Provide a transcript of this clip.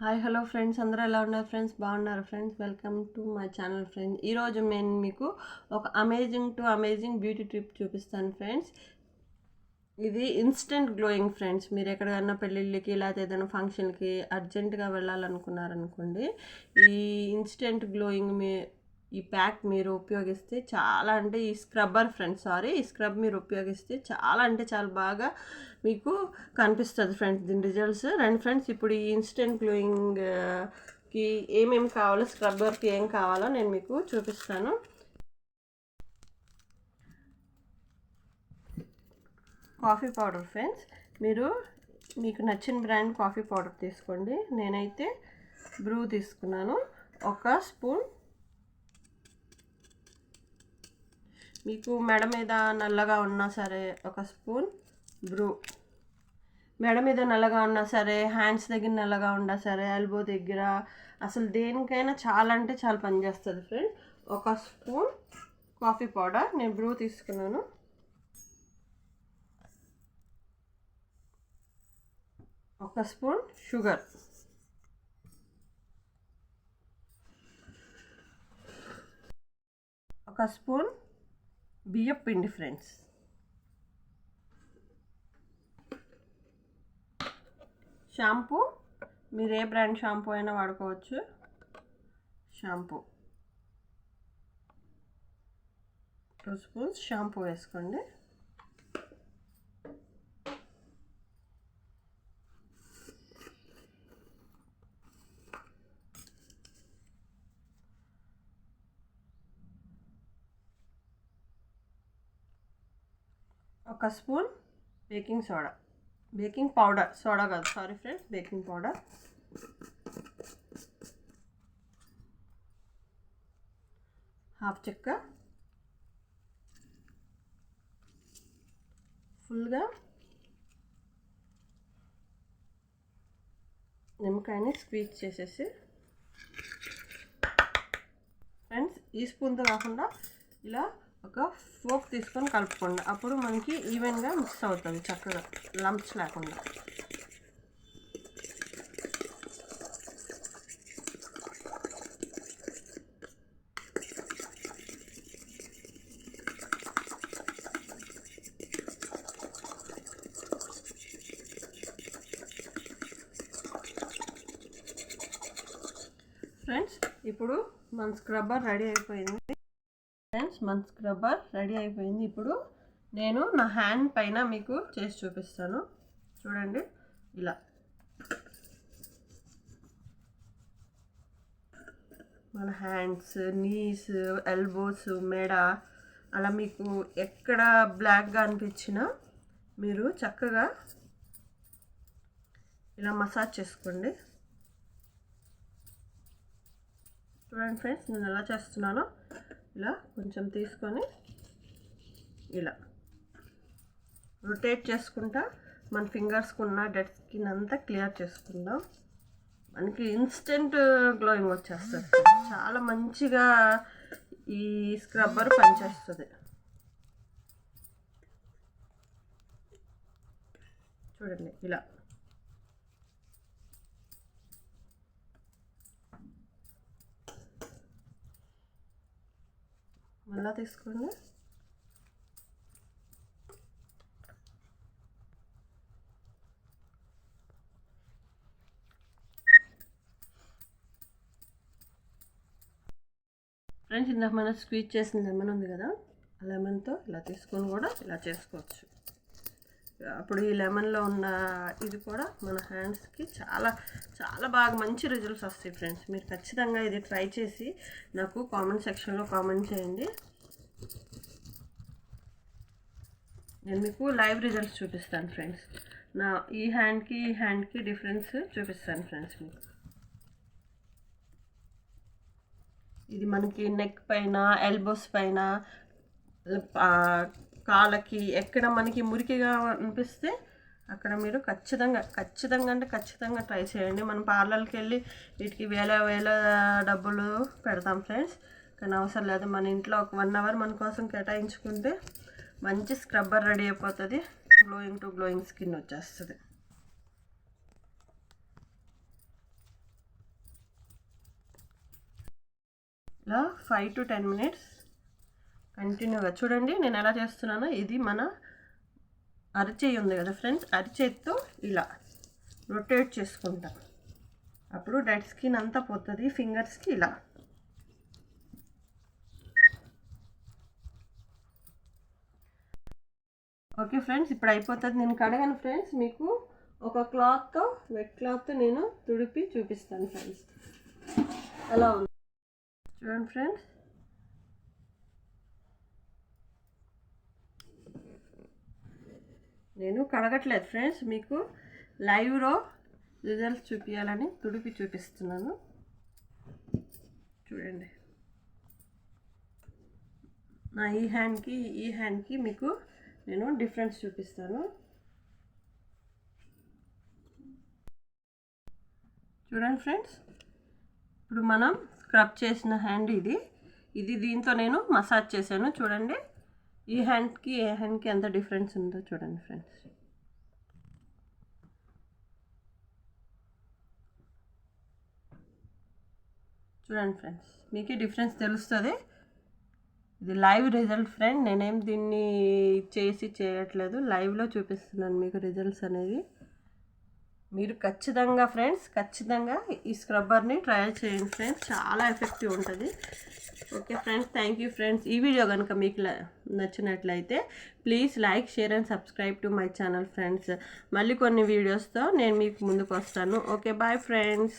Hi hello friends. అందరూ ఎలా ఉన్నారు ఫ్రెండ్స్? బాగున్నారు friends? Welcome to my channel friends. ఈరోజు నేను మీకు ఒక amazing to amazing beauty trip చూపిస్తాను ఫ్రెండ్స్. ఇది ఇన్స్టెంట్ గ్లోయింగ్ ఫ్రెండ్స్. మీరు ఎక్కడికైనా పెళ్ళిళ్ళకి లేకపోతే ఏదైనా ఫంక్షన్కి అర్జెంటుగా వెళ్ళాలనుకున్నారనుకోండి ఈ ఇన్స్టెంట్ గ్లోయింగ్ మీ ఈ ప్యాక్ మీరు ఉపయోగిస్తే చాలా అంటే ఈ స్క్రబ్బర్ ఫ్రెండ్స్ సారీ ఈ స్క్రబ్ మీరు ఉపయోగిస్తే చాలా అంటే చాలా బాగా మీకు కనిపిస్తుంది ఫ్రెండ్స్. దీని రిజల్ట్స్ రండి ఫ్రెండ్స్ ఇప్పుడు ఈ ఇన్స్టెంట్ గ్లోయింగ్కి ఏమేమి కావాలో స్క్రబ్బర్కి ఏం కావాలో నేను మీకు చూపిస్తాను. కాఫీ పౌడర్ ఫ్రెండ్స్ మీరు మీకు నచ్చిన బ్రాండ్ కాఫీ పౌడర్ తీసుకోండి. నేనైతే బ్రూ తీసుకున్నాను. ఒక స్పూన్ మీకు మెడ మీద నల్లగా ఉన్నా సరే ఒక స్పూన్ బ్రూ. మెడ మీద నల్లగా ఉన్నా సరే హ్యాండ్స్ దగ్గర నల్లగా ఉన్నా సరే ఎల్బో దగ్గర అసలు దేనికైనా చాలా అంటే చాలా పనిచేస్తుంది ఫ్రెండ్ ఒక స్పూన్ కాఫీ పౌడర్ నేను బ్రూ తీసుకున్నాను. ఒక స్పూన్ షుగర్. ఒక స్పూన్ బియ్యం పిండి ఫ్రెండ్స్. షాంపూ. మీరు ఏ బ్రాండ్ షాంపూ అయినా వాడుకోవచ్చు. షాంపూ. టూ స్పూన్స్ షాంపూ వేసుకోండి. ఒక spoon baking soda. Baking powder. Soda కాదు sorry friends baking powder. Half చెక్క. ఫుల్గా నిమ్మకాయని స్క్వీజ్ చేసేసి. ఫ్రెండ్స్ ఈ స్పూన్తో కాకుండా ఇలా ఒక ఫోక్ తీసుకొని కలుపుకోండి. అప్పుడు మనకి ఈవెన్గా మిక్స్ అవుతుంది చక్కగా లంప్స్ లేకుండా. ఫ్రెండ్స్ ఇప్పుడు మన స్క్రబ్బర్ రెడీ అయిపోయింది. మన స్క్రబ్బర్ రెడీ అయిపోయింది. ఇప్పుడు నేను నా హ్యాండ్ పైన మీకు చేసి చూపిస్తాను. చూడండి. ఇలా. మన హ్యాండ్స్ నీస్ ఎల్బోస్ మెడ అలా మీకు ఎక్కడ బ్లాక్గా అనిపించినా మీరు చక్కగా ఇలా మసాజ్ చేసుకోండి. చూడండి ఫ్రెండ్స్ నేను ఎలా చేస్తున్నానో. ఇలా కొంచెం తీసుకొని ఇలా రొటేట్ చేసుకుంటా. మన ఫింగర్స్కి ఉన్న డెడ్ స్కిన్ అంతా క్లియర్ చేసుకుందాం. మనకి ఇన్స్టెంట్ గ్లోయింగ్ వచ్చేస్తుంది. చాలా మంచిగా ఈ స్క్రబ్బర్ పనిచేస్తుంది. చూడండి ఇలా. మళ్ళా తీసుకోండి. ఫ్రెండ్స్ ఇందాక మనం స్క్వీజ్ చేసిన లెమన్ ఉంది కదా ఆ లెమన్తో ఇలా తీసుకొని కూడా ఇలా చేసుకోవచ్చు. అప్పుడు ఈ లెమన్లో ఉన్న ఇది కూడా మన హ్యాండ్స్కి చాలా చాలా బాగా మంచి రిజల్ట్స్ వస్తాయి ఫ్రెండ్స్ మీరు ఖచ్చితంగా ఇది ట్రై చేసి నాకు కామెంట్ సెక్షన్లో కామెంట్ చేయండి. నేను మీకు లైవ్ రిజల్ట్స్ చూపిస్తాను ఫ్రెండ్స్ నా ఈ హ్యాండ్కి ఈ హ్యాండ్కి డిఫరెన్స్ చూపిస్తాను ఫ్రెండ్స్ మీకు. ఇది మనకి నెక్ పైన ఎల్బోస్ పైన కాళ్ళకి ఎక్కడ మనకి మురికిగా అనిపిస్తే అక్కడ మీరు ఖచ్చితంగా ఖచ్చితంగా అంటే ఖచ్చితంగా ట్రై చేయండి. మనం పార్లర్కి వెళ్ళి వీటికి వేల వేల డబ్బులు పెడతాం ఫ్రెండ్స్. కానీ అవసరం లేదు. మన ఇంట్లో ఒక వన్ అవర్ మన కోసం కేటాయించుకుంటే మంచి స్క్రబ్బర్ రెడీ అయిపోతుంది. గ్లోయింగ్ టు గ్లోయింగ్ స్కిన్ వచ్చేస్తుంది. ఇలా ఫైవ్ టు టెన్ మినిట్స్ కంటిన్యూగా. చూడండి నేను ఎలా చేస్తున్నానో. ఇది మన అరిచేయి ఉంది కదా ఫ్రెండ్స్ అరిచేతితో ఇలా రొటేట్ చేసుకుంటా. అప్పుడు డెడ్ స్కిన్ అంతా పోతుంది ఫింగర్స్కి ఇలా. ఓకే ఫ్రెండ్స్ ఇప్పుడు అయిపోతుంది. నేను కడగను ఫ్రెండ్స్ మీకు ఒక క్లాత్తో వెట్ క్లాత్తో నేను తుడిపి చూపిస్తాను ఫ్రెండ్స్. అలా ఉంది? చూడండి ఫ్రెండ్స్. నేను కడగట్లేదు ఫ్రెండ్స్ మీకు లైవ్లో రిజల్ట్స్ చూపించాలని తుడిపి చూపిస్తున్నాను. చూడండి. నా ఈ హ్యాండ్కి ఈ హ్యాండ్కి మీకు నేను డిఫరెన్స్ చూపిస్తాను. చూడండి ఫ్రెండ్స్ ఇప్పుడు మనం స్క్రబ్ చేసిన హ్యాండ్ ఇది. ఇది దీంతో నేను మసాజ్ చేశాను చూడండి. ఈ హ్యాండ్కి ఏ హ్యాండ్కి ఎంత డిఫరెన్స్ ఉందో చూడండి ఫ్రెండ్స్. చూడండి ఫ్రెండ్స్ మీకే డిఫరెన్స్ తెలుస్తుంది. ఇది లైవ్ రిజల్ట్ ఫ్రెండ్ నేనేం దీన్ని చేసి చేయట్లేదు. లైవ్లో చూపిస్తున్నాను మీకు రిజల్ట్స్ అనేది మీరు ఖచ్చితంగా ఫ్రెండ్స్ ఖచ్చితంగా ఈ స్క్రబ్బర్ని ట్రయల్ చేయండి ఫ్రెండ్స్. చాలా ఎఫెక్టివ్ ఉంటుంది. Okay friends thank you friends ఈ వీడియో కనుక మీకు నచ్చినట్లయితే please like share and subscribe to my channel friends మళ్ళీ కొన్ని వీడియోస్తో నేను మీకు ముందుకు వస్తాను. Okay bye friends